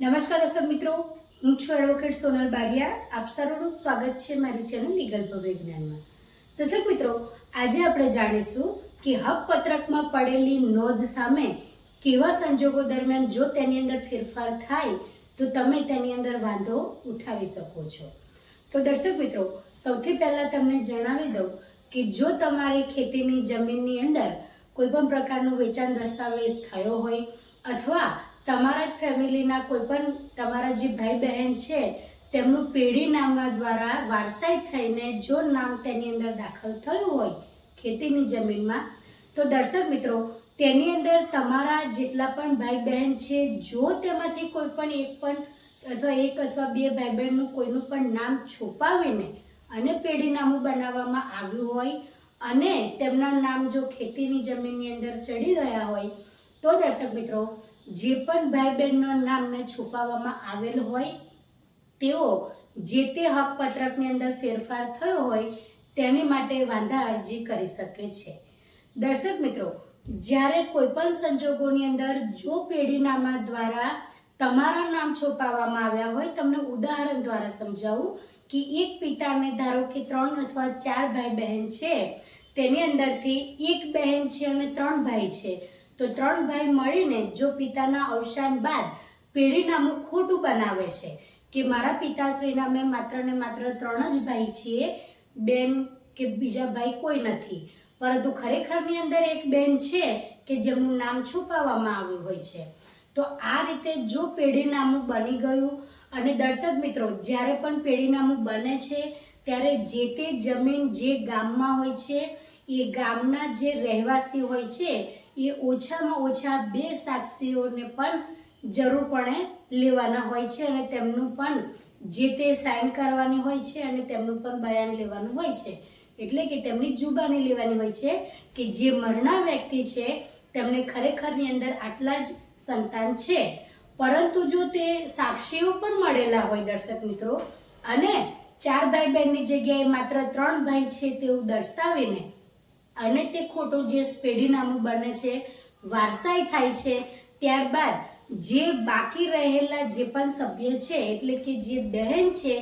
નમસ્કાર દર્શક મિત્રો, હું છું એડવોકેટ સોનલ બારિયા. આપ સર્વનું સ્વાગત છે મારી ચેનલ લીગલ વિજ્ઞાનમાં દર્શક મિત્રો, આજે આપણે જાણીશું કે હક પત્રકમાં પડેલી નોંધ સામે કેવા સંજોગો દરમિયાન જો તેની અંદર ફેરફાર થાય, તો તમે તેની અંદર વાંધો ઉઠાવી શકો છો. તો દર્શક મિત્રો, સૌથી પહેલાં તમને જણાવી દઉં કે જો તમારી ખેતીની જમીનની અંદર કોઈ પણ પ્રકારનું વેચાણ દસ્તાવેજ થયો હોય, અથવા તમારા જ ફેમિલીના કોઈ પણ તમારા જે ભાઈ બહેન છે, તેમનું પેઢી નામવા દ્વારા વારસાઈ થઈને જો નામ તેની અંદર દાખલ થયું હોય ખેતીની જમીનમાં, તો દર્શક મિત્રો, તેની અંદર તમારા જેટલા પણ ભાઈ બહેન છે, જો તેમાંથી કોઈ પણ એક પણ અથવા એક અથવા બે ભાઈ બહેનનું કોઈનું પણ નામ છુપાવીને અને પેઢીનામું બનાવવામાં આવ્યું હોય અને તેમના નામ જો ખેતીની જમીનની અંદર ચડી ગયા હોય, તો દર્શક મિત્રો જે પણ ભાઈ બહેનનો નામને છુપાવવામાં આવેલ હોય, તેઓ જે તે હક પત્રકની અંદર ફેરફાર થયો હોય, તેની માટે વાંધા અરજી કરી શકે છે. દર્શક મિત્રો, જ્યારે કોઈ પણ સંજોગોની અંદર જો પેઢીનામા દ્વારા તમારા નામ છુપાવવામાં આવ્યા હોય, તમને ઉદાહરણ દ્વારા સમજાવું કે એક પિતાને ધારો કે ત્રણ અથવા ચાર ભાઈ બહેન છે, તેની અંદરથી એક બહેન છે અને ત્રણ ભાઈ છે. તો ત્રણ ભાઈ મળીને જો પિતાના અવસાન બાદ પેઢીનામું ખોટું બનાવે છે કે મારા પિતાશ્રીના મેં માત્ર ને માત્ર ત્રણ જ ભાઈ છીએ, બેન કે બીજા ભાઈ કોઈ નથી. પરંતુ ખરેખરની અંદર એક બેન છે કે જેમનું નામ છુપાવવામાં આવ્યું હોય છે. તો આ રીતે જો પેઢીનામું બની ગયું અને દર્શક મિત્રો, જ્યારે પણ પેઢીનામું બને છે, ત્યારે જે તે જમીન જે ગામમાં હોય છે, એ ગામના જે રહેવાસી હોય છે એ ઓછામાં ઓછા બે સાક્ષીઓને પણ જરૂરપણે લેવાના હોય છે અને તેમનું પણ જે તે સાઇન કરવાની હોય છે અને તેમનું પણ બયાન લેવાનું હોય છે. એટલે કે તેમની જુબાની લેવાની હોય છે કે જે મરણા વ્યક્તિ છે, તેમને ખરેખરની અંદર આટલા જ સંતાન છે. પરંતુ જો તે સાક્ષીઓ પણ મળેલા હોય દર્શક મિત્રો, અને ચાર ભાઈ બહેનની જગ્યાએ માત્ર ત્રણ ભાઈ છે તેવું દર્શાવીને અને તે ખોટું જે પેઢીનામું બને છે, વારસાઈ થાય છે, ત્યારબાદ જે બાકી રહેલા જે પણ સભ્ય છે, એટલે કે જે બહેન છે,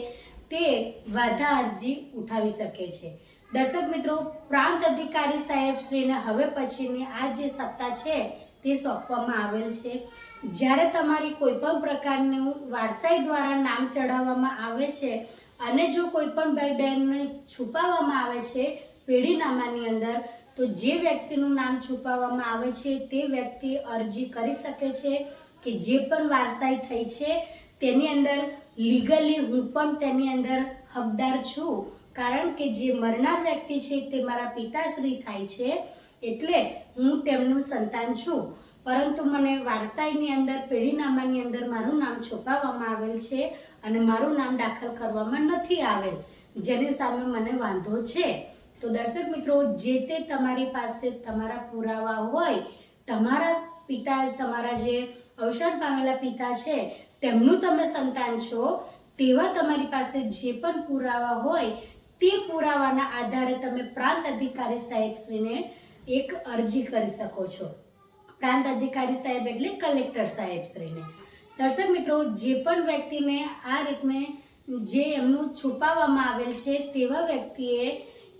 તે વાધા અરજી ઉઠાવી શકે છે. દર્શક મિત્રો, પ્રાંત અધિકારી સાહેબ શ્રીને હવે પછીની આ જે સત્તા છે, તે સોંપવામાં આવેલ છે. જ્યારે તમારી કોઈ પણ પ્રકારનું વારસાઈ દ્વારા નામ ચડાવવામાં આવે છે, અને જો કોઈ પણ ભાઈ બહેનને છુપાવવામાં આવે છે પેઢીનામાની અંદર તો જે વ્યક્તિનું નામ છુપાવવામાં આવે છે, તે વ્યક્તિ અરજી કરી શકે છે કે જે પણ વારસાઈ થઈ છે, તેની અંદર લીગલી હું પણ તેની અંદર હકદાર છું. કારણ કે જે મરનાર વ્યક્તિ છે, તે મારા પિતાશ્રી થાય છે, એટલે હું તેમનું સંતાન છું. પરંતુ મને વારસાઈની અંદર, પેઢીનામાની અંદર મારું નામ છુપાવવામાં આવેલ છે અને મારું નામ દાખલ કરવામાં નથી આવેલ, જેની સામે મને વાંધો છે. તો દર્શક મિત્રો, જે તે તમારી પાસે તમારા પુરાવા હોય, તમારા પિતા, તમારા જે અવસાન પામેલા પિતા છે, તેમનું તમે સંતાન છો, તેવા તમારી પાસે જે પણ પુરાવા હોય, તે પુરાવાના આધારે તમે પ્રાંત અધિકારી સાહેબશ્રીને એક અરજી કરી શકો છો. પ્રાંત અધિકારી સાહેબ એટલે કલેક્ટર સાહેબશ્રીને દર્શક મિત્રો, જે પણ વ્યક્તિને આ રીતને જે એમનું છુપાવવામાં આવેલ છે, તેવા વ્યક્તિએ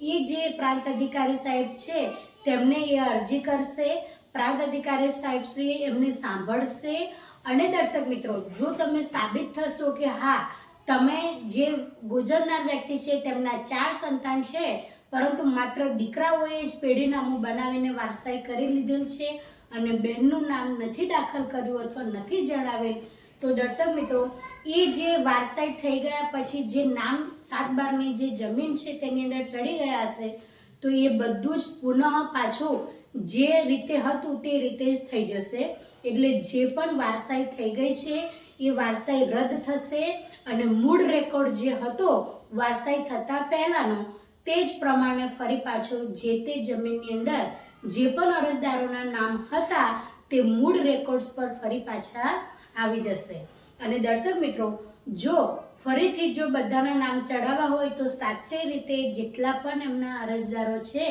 એ જે પ્રાંત અધિકારી સાહેબ છે, તેમને એ અરજી કરશે. પ્રાંત અધિકારી સાહેબ શ્રી એમને સાંભળશે. અને દર્શક મિત્રો, જો તમે સાબિત થશો કે હા, તમે જે ગુજરનાર વ્યક્તિ છે, તેમના ચાર સંતાન છે, પરંતુ માત્ર દીકરાઓએ જ પેઢીનામું બનાવીને વારસાઈ કરી લીધેલ છે અને બહેનનું નામ નથી દાખલ કર્યું અથવા નથી જણાવેલ તો દર્શક મિત્રો, એ જે વારસાઈ થઈ ગયા પછી જે નામ સાત બારની જે જમીન છે તેની અંદર ચડી ગયા હશે, તો એ બધું જ પુનઃ પાછું જે રીતે હતું તે રીતે જ થઈ જશે. એટલે જે પણ વારસાઈ થઈ ગઈ છે, એ વારસાઈ રદ થશે અને મૂળ રેકોર્ડ જે હતો, વારસાઈ થતાં પહેલાંનો, તે જ પ્રમાણે ફરી પાછો જે તે જમીનની અંદર જે પણ અરજદારોના નામ હતા, તે મૂળ રેકોર્ડ્સ પર ફરી પાછા આવી જશે. અને દર્શક મિત્રો, જો ફરીથી જો બધાના નામ ચડાવવા હોય તો સાચી રીતે જેટલા પણ એમના અરજદારો છે,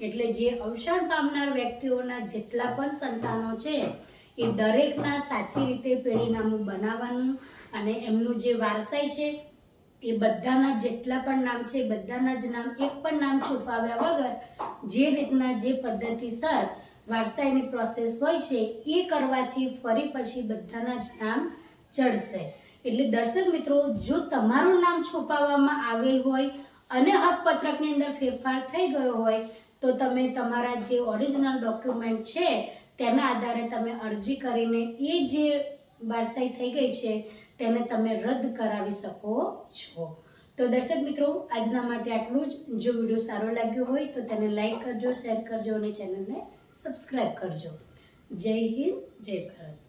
એટલે જે અવસાન પામનાર વ્યક્તિઓના જેટલા પણ સંતાનો છે, એ દરેકના સાચી રીતે પેઢીનામું બનાવવાનું અને એમનું જે વારસાઈ છે, એ બધાના જેટલા પણ નામ છે, બધાના જ નામ, એક પણ નામ છુપાવ્યા વગર જે રીતના જે પદ્ધતિસર વારસાઈની પ્રોસેસ હોય છે, એ કરવાથી ફરી પછી બધાના જ નામ ચડશે. એટલે દર્શક મિત્રો, જો તમારું નામ છુપાવવામાં આવેલ હોય અને હકપત્રકની અંદર ફેરફાર થઈ ગયો હોય, તો તમે તમારા જે ઓરિજિનલ ડોક્યુમેન્ટ છે, તેના આધારે તમે અરજી કરીને એ જે વારસાઈ થઈ ગઈ છે, તેને તમે રદ કરાવી શકો છો. તો દર્શક મિત્રો, આજના માટે આટલું જ. જો વીડિયો સારો લાગ્યો હોય તો તેને લાઈક કરજો શેર કરજો અને ચેનલને સબસ્ક્રાઈબ કરજો. જય હિન્દ જય ભારત.